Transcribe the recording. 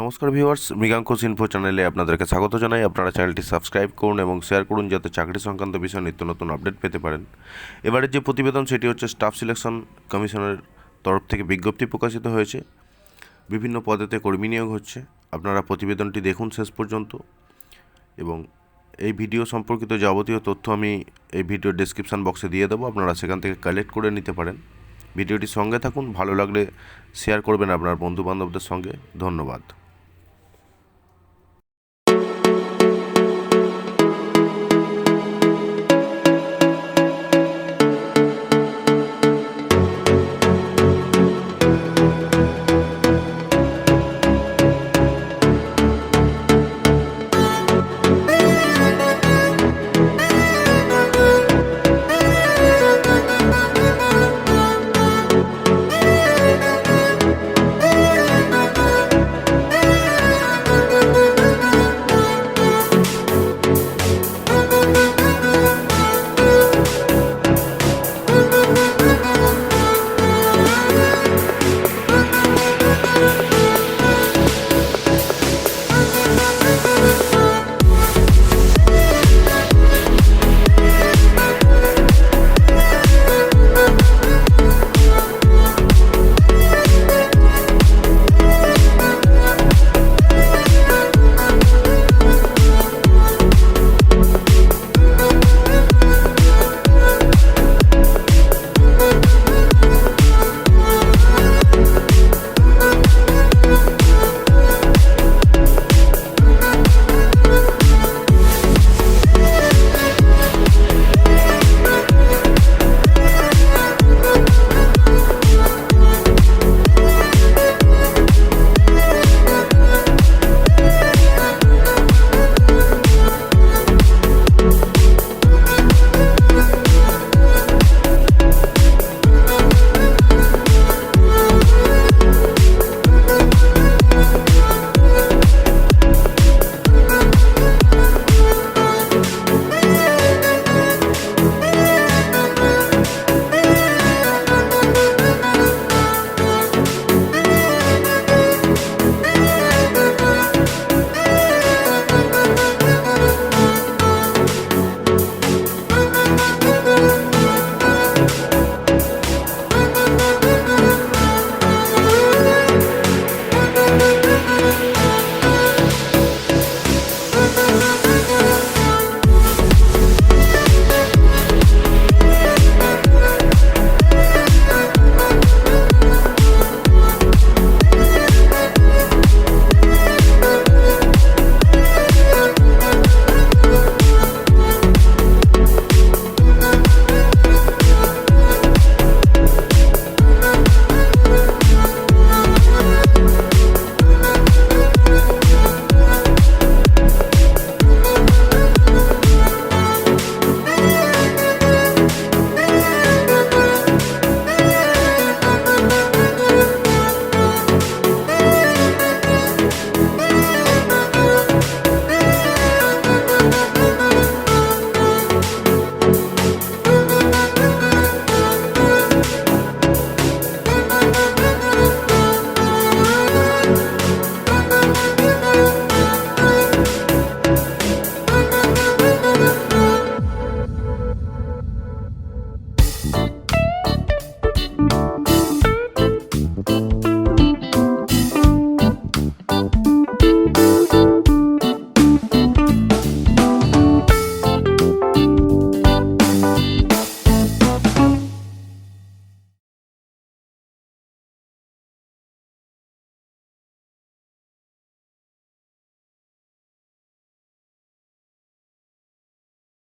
নমস্কার viewers মৃগাঙ্কস info চ্যানেলে আপনাদেরকে স্বাগত জানাই। আপনারা চ্যানেলটি সাবস্ক্রাইব করুন এবং শেয়ার করুন যাতে চাকরি সংক্রান্ত বিষয়ে নিত্য নতুন আপডেট পেতে পারেন। এবারের যে প্রতিবেদন, সেটি হচ্ছে স্টাফ সিলেকশন কমিশনের তরফ থেকে বিজ্ঞপ্তি প্রকাশিত হয়েছে। বিভিন্ন পদেতে কর্মী নিয়োগ হচ্ছে। আপনারা প্রতিবেদনটি দেখুন শেষ পর্যন্ত। এবং এই ভিডিও সম্পর্কিত যাবতীয় তথ্য আমি এই ভিডিও ডেসক্রিপশন বক্সে দিয়ে দেবো। আপনারা সেখান থেকে কালেক্ট করে নিতে পারেন। ভিডিওটির সঙ্গে থাকুন। ভালো লাগলে শেয়ার করবেন আপনার বন্ধুবান্ধবদের সঙ্গে। ধন্যবাদ।